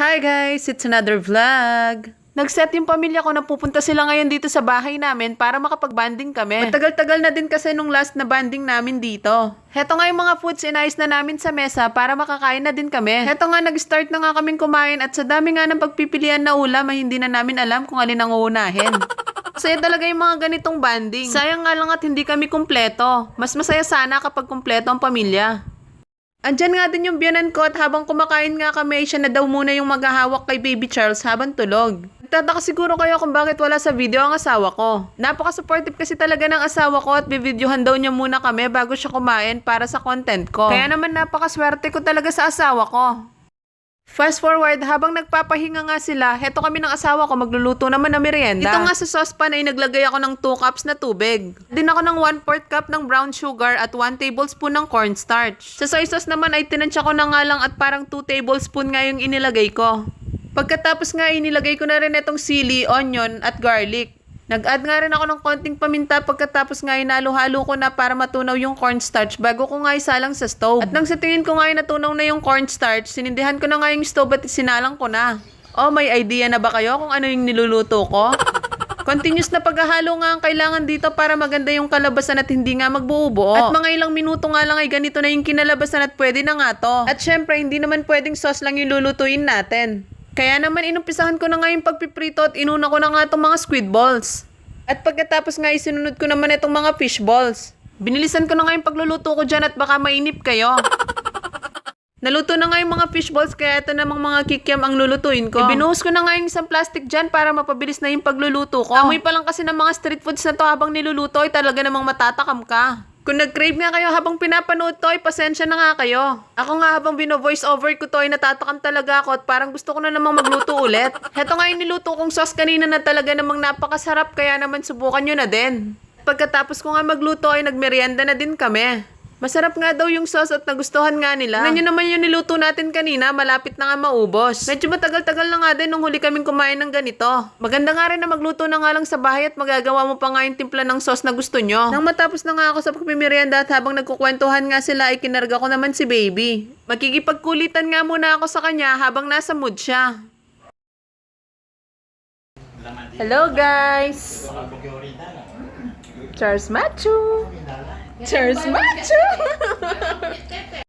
Hi guys! It's another vlog! Nag-set yung pamilya ko na pupunta sila ngayon dito sa bahay namin para makapag-banding kami. Matagal-tagal na din kasi nung last na banding namin dito. Heto nga yung mga foods inayos na namin sa mesa para makakain na din kami. Heto nga nag-start na nga kaming kumain at sa dami nga ng pagpipilian na ulam ay hindi na namin alam kung alin ang uunahin. Saya talaga yung mga ganitong banding. Sayang nga lang at hindi kami kumpleto. Mas masaya sana kapag kumpleto ang pamilya. Andyan nga din yung biyanan ko at habang kumakain nga kami, siya na daw muna yung maghahawak kay Baby Charles habang tulog. Nagtataka siguro kayo kung bakit wala sa video ang asawa ko. Napaka-supportive kasi talaga ng asawa ko at bibidyohan daw niya muna kami bago siya kumain para sa content ko. Kaya naman napakaswerte ko talaga sa asawa ko. Fast forward, habang nagpapahinga nga sila, heto kami ng asawa ko magluluto naman ng merienda. Ito nga sa saucepan ay naglagay ako ng 2 cups na tubig. Din ako ng 1 4 cup ng brown sugar at 1 tablespoon ng cornstarch. Sa soy sauce naman ay tinansya ko na nga lang at parang 2 tablespoon nga yung inilagay ko. Pagkatapos nga inilagay ko na rin itong sili, onion at garlic. Nag-add nga rin ako ng konting paminta pagkatapos nga inalo-halo ko na para matunaw yung cornstarch bago ko nga isalang sa stove. At nang sa tingin ko nga ay natunaw na yung cornstarch, sinindihan ko na nga yung stove at sinalang ko na. Oh, may idea na ba kayo kung ano yung niluluto ko? Continuous na paghahalo nga ang kailangan dito para maganda yung kalabasan at hindi nga magbuo-buo. At mga ilang minuto nga lang ay ganito na yung kinalabasan at pwede na nga to. At syempre, hindi naman pwedeng sauce lang yung lulutuin natin. Kaya naman inumpisahan ko na nga yung pagpiprito at inuna ko na nga itong mga squid balls. At pagkatapos nga isinunod ko naman itong mga fish balls. Binilisan ko na nga yung pagluluto ko dyan at baka mainip kayo. Naluto na nga yung mga fish balls kaya ito namang mga kikiam ang lulutuin ko. Ibinuhos ko na nga yung isang plastic dyan para mapabilis na yung pagluluto ko. Amoy pa lang kasi ng mga street foods na to habang niluluto ay talaga namang matatakam ka. Kung nag-crave nga kayo habang pinapanood to, ay pasensya na nga kayo. Ako nga habang bino-voice over ko to, ay natatakam talaga ako at parang gusto ko na namang magluto ulit. Heto nga yung niluto kong sauce kanina na talaga namang napakasarap, kaya naman subukan nyo na din. Pagkatapos ko nga magluto ay nagmerienda na din kami. Masarap nga daw yung sauce at nagustuhan nga nila. Nyo naman yung niluto natin kanina, malapit na nga maubos. Medyo matagal-tagal na nga din nung huli kaming kumain ng ganito. Maganda nga rin na magluto na nga lang sa bahay at magagawa mo pa nga yung timpla ng sauce na gusto nyo. Nang matapos na nga ako sa pagmimerienda at habang nagkukwentuhan nga sila ay kinarga ko naman si baby. Magkikipagkulitan nga muna ako sa kanya habang nasa mood siya. Hello guys! Charles Machu! Charles Machu!